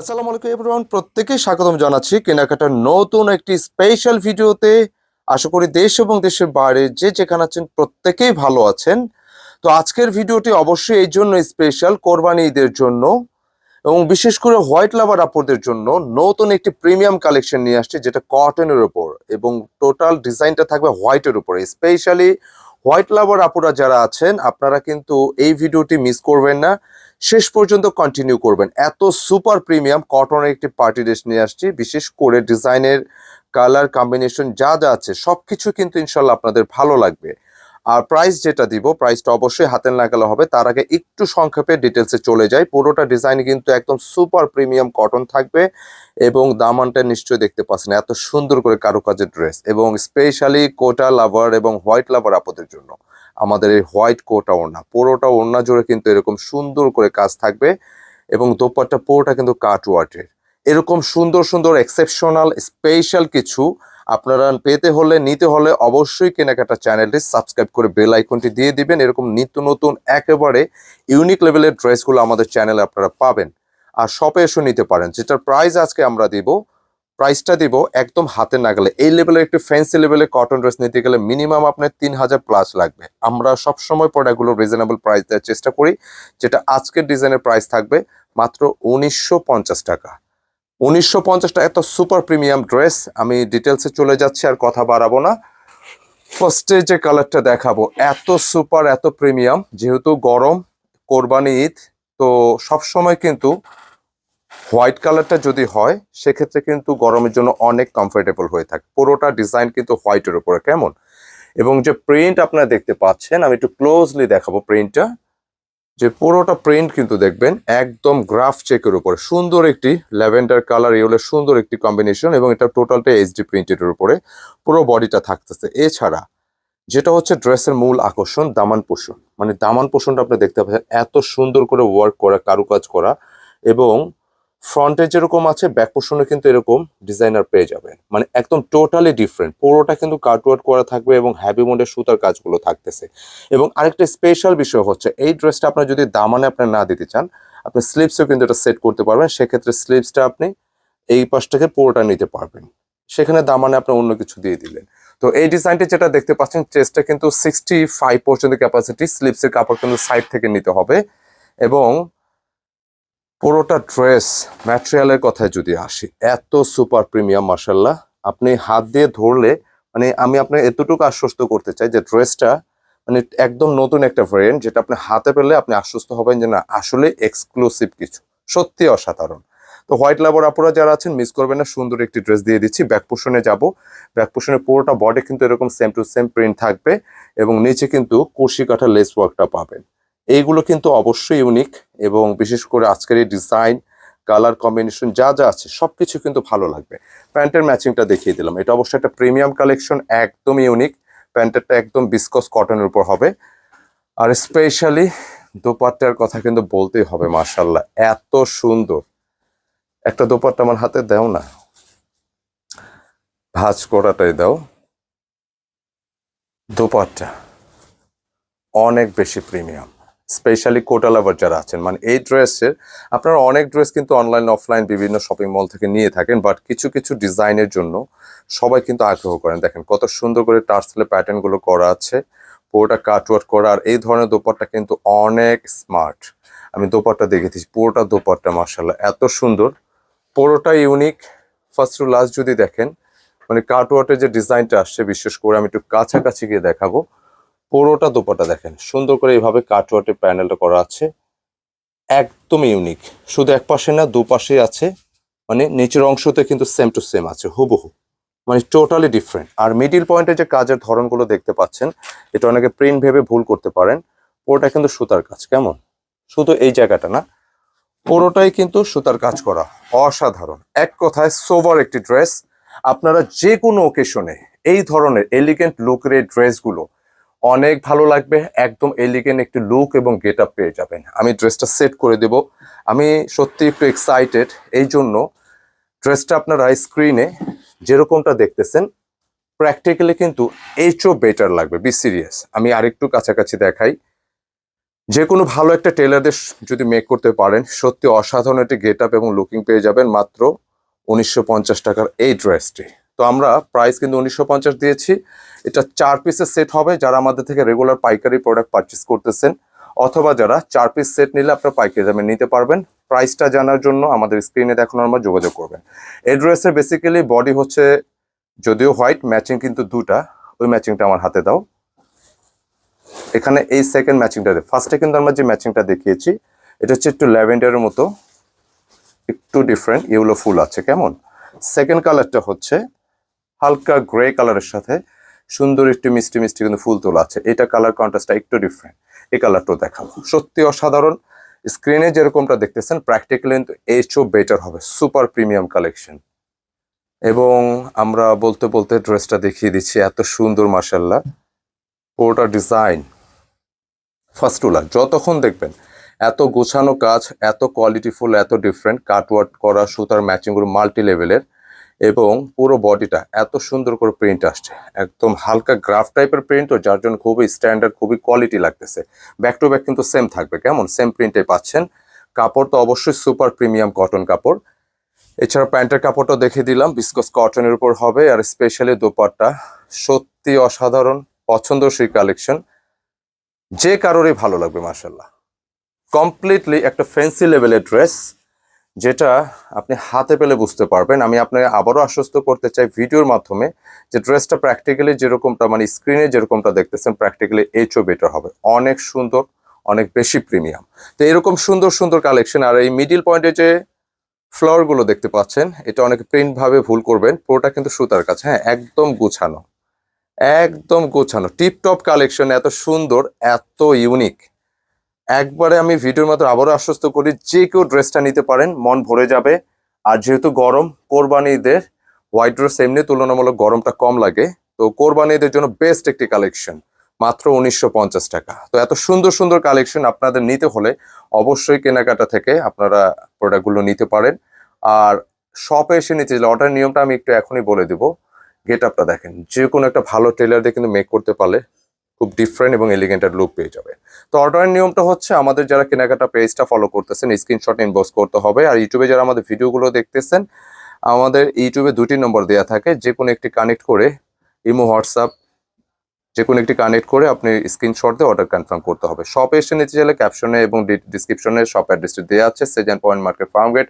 আসসালামু আলাইকুম এভরিওয়ান প্রত্যেকেই স্বাগতম জানাচ্ছি কেনাকাটার নতুন একটি স্পেশাল ভিডিওতে। আশা করি দেশ এবং দেশের বাইরে যে যেখানে আছেন প্রত্যেকেই ভালো আছেন। তো আজকের ভিডিওটি অবশ্যই এই জন্য স্পেশাল কোরবানি ঈদের জন্য এবং বিশেষ করে হোয়াইট লাভার আপুদের জন্য নতুন একটি প্রিমিয়াম কালেকশন নিয়ে আসছে, যেটা কটনের উপর এবং টোটাল ডিজাইনটা থাকবে হোয়াইটের উপরে। স্পেশালি হোয়াইট লাভার আপুরা যারা আছেন, আপনারা কিন্তু এই ভিডিওটি মিস করবেন না। শেষ পর্যন্ত কন্টিনিউ করবেন। এত সুপার প্রিমিয়াম কটনের একটি পার্টি ড্রেস নিয়ে আসছি, বিশেষ করে ডিজাইনের কালার কম্বিনেশন যা যা আছে সব কিছু কিন্তু ইনশাল্লাহ আপনাদের ভালো লাগবে। আর প্রাইস যেটা দিব প্রাইসটা অবশ্যই হাতের নাগালে হবে, তার আগে একটু সংক্ষেপে ডিটেলসে চলে যাই। পুরোটা ডিজাইন কিন্তু একদম সুপার প্রিমিয়াম কটন থাকবে এবং দামানটা নিশ্চয়ই দেখতে পাচ্ছেন, এত সুন্দর করে কারুকাজের ড্রেস এবং স্পেশালি কোটা লাভার এবং হোয়াইট লাভার আপদের জন্য। আমাদের এই হোয়াইট কোটা ওড়না। পুরোটা ওড়না জুড়ে কিন্তু এরকম সুন্দর করে কাজ থাকবে এবং দোপাট্টা পুরোটা কিন্তু কাট ওয়ার্টের এরকম সুন্দর সুন্দর এক্সেপশনাল স্পেশাল কিছু আপনারা পেতে হলে, নিতে হলে অবশ্যই কেনাকাটা চ্যানেলটি সাবস্ক্রাইব করে বেল আইকনটি দিয়ে দিবেন। এরকম নিত্য নতুন, একেবারে ইউনিক লেভেলের ড্রেসগুলো আমাদের চ্যানেলে আপনারা পাবেন। আর শপে এসে নিতে পারেন, যেটার প্রাইস আজকে আমরা দিব প্রাইসটা দিব একদম হাতে না গেলে এই লেভেলের একটু ফ্যান্সি লেভেলের কটন ড্রেস নিতে গেলে মিনিমাম আপনার তিন হাজার প্লাস লাগবে। আমরা সবসময় প্রোডাক্টগুলো রিজনেবল প্রাইস দেওয়ার চেষ্টা করি, যেটা আজকের ডিজাইনের প্রাইস থাকবে মাত্র উনিশশো পঞ্চাশ টাকা। উনিশশো পঞ্চাশ টাকা এত সুপার প্রিমিয়াম ড্রেস আমি ডিটেলসে চলে যাচ্ছি, আর কথা বাড়াবো না। ফার্স্টে যে কালারটা দেখাবো, এত সুপার এত প্রিমিয়াম যেহেতু গরম, কোরবানি ঈদ, তো সবসময় কিন্তু হোয়াইট কালারটা যদি হয়, সেক্ষেত্রে কিন্তু গরমের জন্য অনেক কমফোর্টেবল হয়ে থাকে। পুরোটা ডিজাইন কিন্তু হোয়াইটের উপরে, কেমন? এবং যে প্রিন্ট আপনারা দেখতে পাচ্ছেন, আমি একটু ক্লোজলি দেখাবো প্রিন্টটা যে পুরোটা প্রিন্ট কিন্তু দেখবেন, একদম গ্রাফ চেকের উপরে। সুন্দর একটি ল্যাভেন্ডার কালার, এগুলো সুন্দর একটি কম্বিনেশন এবং এটা টোটালটা এইচডি প্রিন্টের উপরে পুরো বডিটা থাকতেছে। এছাড়া যেটা হচ্ছে ড্রেসের মূল আকর্ষণ, দামান পোষণ। মানে দামান পোষণটা আপনি দেখতে পাচ্ছেন, এত সুন্দর করে ওয়ার্ক করা, কারুকাজ করা এবং ফ্রন্টে যেরকম আছে ব্যাক পোর্শনে কিন্তু এরকম ডিজাইনার পেয়ে যাবেন। মানে একদম টোটালি ডিফারেন্ট পুরোটা কিন্তু কাটওয়ার্ক করা থাকবে এবং হ্যাভি মোডের সুতার কাজগুলো থাকতেছে। এবং আরেকটা স্পেশাল বিষয় হচ্ছে, এই ড্রেসটা আপনার যদি দামানে আপনার না দিতে চান, আপনি স্লিপসও কিন্তু এটা সেট করতে পারবেন। সেক্ষেত্রে স্লিপসটা আপনি এই পাশটাকে পুরোটা নিতে পারবেন। সেখানে দামানে আপনি অন্য কিছু দিয়ে দিলেন। তো এই ডিজাইনটি যেটা দেখতে পাচ্ছেন চেস্টটা কিন্তু সিক্সটি ফাইভ পর্যন্ত ক্যাপাসিটি স্লিপসের কাপড় কিন্তু সাইড থেকে নিতে হবে। এবং পুরোটা ড্রেস ম্যাটেরিয়ালের কথায় যদি আসি, এত সুপার প্রিমিয়াম মার্শাল্লাহ আপনি হাত দিয়ে ধরলে মানে আমি আপনার এতটুকু আশ্বস্ত করতে চাই যে ড্রেসটা মানে একদম নতুন একটা ভ্যারিয়েন্ট যেটা আপনি হাতে পেলে আপনি আশ্বস্ত হবেন যে না, আসলে এক্সক্লুসিভ কিছু। সত্যি অসাধারণ। তো হোয়াইট লাভার আপুরা যারা আছেন মিস করবেন না, সুন্দর একটি ড্রেস দিয়ে দিচ্ছি। ব্যাক পোর্শনে যাব। ব্যাক পুরোটা বডি কিন্তু এরকম সেম টু সেম প্রিন্ট থাকবে এবং নিচে কিন্তু কুশি কাঠা লেস ওয়ার্কটা পাবেন। এইগুলো কিন্তু অবশ্যই ইউনিক এবং বিশেষ করে আজকের এই ডিজাইন কালার কম্বিনেশন যা যা আছে সব কিছু কিন্তু ভালো লাগবে। প্যান্টের ম্যাচিংটা দেখিয়ে দিলাম। এটা অবশ্যই একটা প্রিমিয়াম কালেকশন একদম ইউনিক প্যান্টেরটা একদম বিসকস কটনের উপর হবে। আর স্পেশালি দোপাট্টার কথা কিন্তু বলতেই হবে মার্শাল্লাহ এত সুন্দর। একটা দোপাট্টা আমার হাতে দাও না। ভাজ করাটাই দাও। দোপাট্টা। অনেক বেশি প্রিমিয়াম স্পেশালি কোটা লাভার যারা আছেন মানে এই ড্রেসের আপনারা অনেক ড্রেস কিন্তু অনলাইন অফলাইন বিভিন্ন শপিং মল থেকে নিয়ে থাকেন বাট কিছু কিছু ডিজাইনের জন্য সবাই কিন্তু আগ্রহ করেন। দেখেন কত সুন্দর করে টার্সেলের প্যাটার্নগুলো করা আছে, পুরোটা কাটওয়ার্ক করা, আর এই ধরনের দোপাট্টা কিন্তু অনেক স্মার্ট আমি দোপাট্টা দেখেছি পুরোটা দোপাট্টা মার্শাল্লাহ এত সুন্দর। পুরোটা ইউনিক ফার্স্ট টু লাস্ট যদি দেখেন মানে কাটওয়ার্টের যে ডিজাইনটা আসছে, বিশেষ করে আমি একটু কাছাকাছি গিয়ে দেখাবো। পুরোটা দোপাটা দেখেন। সুন্দর করে এইভাবে কাটওয়ার্টের প্যানেলটা করা আছে। একদম ইউনিক শুধু এক পাশে না দুপাশে আছে। মানে নিচের অংশতে কিন্তু সেম টু সেম আছে, হুবহু। মানে টোটালি ডিফারেন্ট আর মিডিল পয়েন্টে যে কাজের ধরনগুলো দেখতে পাচ্ছেন, এটা অনেকে প্রিন্ট ভেবে ভুল করতে পারেন। পুরোটা কিন্তু সুতার কাজ, কেমন? শুধু এই জায়গাটা না। পুরোটাই কিন্তু সুতার কাজ করা। অসাধারণ। এক কথায় সোভার একটি ড্রেস আপনারা যে কোনো ওকেশনে এই ধরনের এলিগেন্ট লুকের ড্রেসগুলো অনেক ভালো লাগবে, একদম এলিগেন্ট একটি লুক এবং গেট আপ পেয়ে যাবেন। আমি ড্রেসটা সেট করে দেব। আমি সত্যি একটু এক্সাইটেড এই জন্য ড্রেসটা আপনারা স্ক্রিনে যেরকমটা দেখতেছেন প্র্যাকটিক্যালি কিন্তু এইচও বেটার লাগবে বি সিরিয়াস আমি আরেকটু কাছাকাছি দেখাই। যে কোনো ভালো একটা টেলারদের যদি মেক করতে পারেন, সত্যি অসাধারণ একটি গেট আপ এবং লুকিং পেয়ে যাবেন। মাত্র উনিশশো পঞ্চাশ টাকার এই ড্রেসটি তো আমরা প্রাইস কিন্তু উনিশশো পঞ্চাশ দিয়েছি। এটা চার পিসের সেট হবে, যারা আমাদের থেকে রেগুলার পাইকারি প্রোডাক্ট পারচেস করতেছেন, অথবা যারা চার পিস সেট নিলে আপনারা পাইকারি দামে নিতে পারবেন। প্রাইসটা জানার জন্য আমাদের স্ক্রিনে দেখানোর আমার যোগাযোগ করবেন। এই ড্রেসের বেসিক্যালি বডি হচ্ছে, যদিও হোয়াইট ম্যাচিং কিন্তু দুটা, ওই ম্যাচিংটা আমার হাতে দাও। এখানে এই সেকেন্ড ম্যাচিংটা ফার্স্টে কিন্তু আমরা যে ম্যাচিংটা দেখিয়েছি, এটা হচ্ছে একটু ল্যাভেন্ডারের মতো, একটু ডিফারেন্ট ইউলো ফুল আছে, কেমন? সেকেন্ড কালারটা হচ্ছে হালকা গ্রে কালারের সাথে সুন্দর একটু মিষ্টি মিষ্টি কিন্তু ফুল তোলা আছে। এটা কালার কন্ট্রাস্টটা একটু ডিফারেন্ট এই কালারটাও দেখাবো। সত্যি অসাধারণ। স্ক্রিনে যেরকমটা দেখতেছেন প্র্যাকটিক্যালি কিন্তু এর চেয়েও বেটার হবে। সুপার প্রিমিয়াম কালেকশন এবং আমরা বলতে বলতে ড্রেসটা দেখিয়ে দিচ্ছি, এত সুন্দর মার্শাল্লাহ পুরোটা ডিজাইন ফার্স্ট উলার যতক্ষণ দেখবেন, এত গোছানো কাজ, এত কোয়ালিটিফুল এত ডিফারেন্ট কাটওয়ার্ক করা, সুতার ম্যাচিংগুলো মাল্টি লেভেলের এবং পুরো বডিটা এত সুন্দর করে প্রিন্ট আসছে। একদম হালকা গ্রাফ টাইপের প্রিন্টও যার জন্য খুবই স্ট্যান্ডার্ড খুবই কোয়ালিটি লাগতেছে। ব্যাক টু ব্যাক কিন্তু সেম থাকবে, কেমন? সেম প্রিন্টে পাচ্ছেন। কাপড় তো অবশ্যই সুপার প্রিমিয়াম কটন কাপড়। এছাড়া প্যান্টের কাপড়টা দেখে দিলাম বিস্কস কটনের উপর হবে, আর স্পেশালি দোপাট্টা। সত্যি অসাধারণ, পছন্দসই কালেকশন যে কারোরই ভালো লাগবে মার্শাল্লাহ কমপ্লিটলি একটা ফ্যান্সি লেভেলের ড্রেস যেটা আপনি হাতে পেলে বুঝতে পারবেন। আমি আপনাকে আবারও আশ্বস্ত করতে চাই ভিডিওর মাধ্যমে যে ড্রেসটা প্র্যাকটিক্যালি যেরকমটা মানে স্ক্রিনে যেরকমটা দেখতেছেন প্র্যাকটিক্যালি এইচও বেটার হবে। অনেক সুন্দর, অনেক বেশি প্রিমিয়াম তো এরকম সুন্দর সুন্দর কালেকশন আর এই মিডিল পয়েন্টে যে ফ্লাওয়ারগুলো দেখতে পাচ্ছেন, এটা অনেকে প্রিন্ট ভাবে ভুল করবেন, পুরোটা কিন্তু সুতার কাছে হ্যাঁ একদম গুছানো। একদম গোছানো। টিপটপ কালেকশন এত সুন্দর, এত ইউনিক একবারে আমি ভিডিওর মতো আবারও আশ্বস্ত করি, যে কেউ ড্রেসটা নিতে পারেন, মন ভরে যাবে। আর যেহেতু গরম কোরবানি ঈদের হোয়াইট ড্রেস এমনি তুলনামূলক গরমটা কম লাগে, তো কোরবানি ঈদের জন্য বেস্ট একটি কালেকশন মাত্র উনিশশো পঞ্চাশ টাকা। তো এত সুন্দর সুন্দর কালেকশন আপনাদের নিতে হলে অবশ্যই কেনাকাটা থেকে আপনারা প্রোডাক্টগুলো নিতে পারেন। আর শপে এসে নিতে চাইলে অর্ডার নিয়মটা আমি একটু এখনই বলে দিব। গেট আপটা দেখেন যে কোনো একটা ভালো টেলার দিয়ে কিন্তু মেক করতে পারলে খুব ডিফারেন্ট এবং এলিগেন্টের লুক পেয়ে যাবে। তো অর্ডারের নিয়মটা হচ্ছে আমাদের যারা কেনাকাটা পেজটা ফলো করতেছেন স্ক্রিনশট ইনবক্স করতে হবে। আর ইউটিউবে যারা আমাদের ভিডিওগুলো দেখতেছেন, আমাদের ইউটিউবে দুটি নম্বর দেওয়া থাকে। যে কোনো একটি কানেক্ট করে ইমো, হোয়াটসঅ্যাপ যে কোনো একটি কানেক্ট করে আপনি স্ক্রিনশট দিয়ে অর্ডার কনফার্ম করতে হবে। শপে এসে নিতে চাইলে ক্যাপশনে এবং ডিসক্রিপশনে শপ অ্যাড্রেসটি দেওয়া আছে Shezan point market Farmgate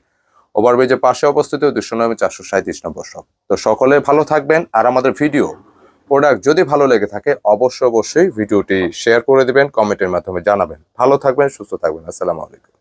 ওভারব্রিজের পাশে অবস্থিত দুশো নয়, চারশো সাঁত্রিশ নম্বর শপ তো সকলে ভালো থাকবেন। আর আমাদের ভিডিও প্রোডাক্ট যদি ভালো লেগে থাকে, অবশ্যই অবশ্যই ভিডিওটি শেয়ার করে দিবেন কমেন্টের মাধ্যমে জানাবেন। ভালো থাকবেন, সুস্থ থাকবেন। আসসালামু আলাইকুম।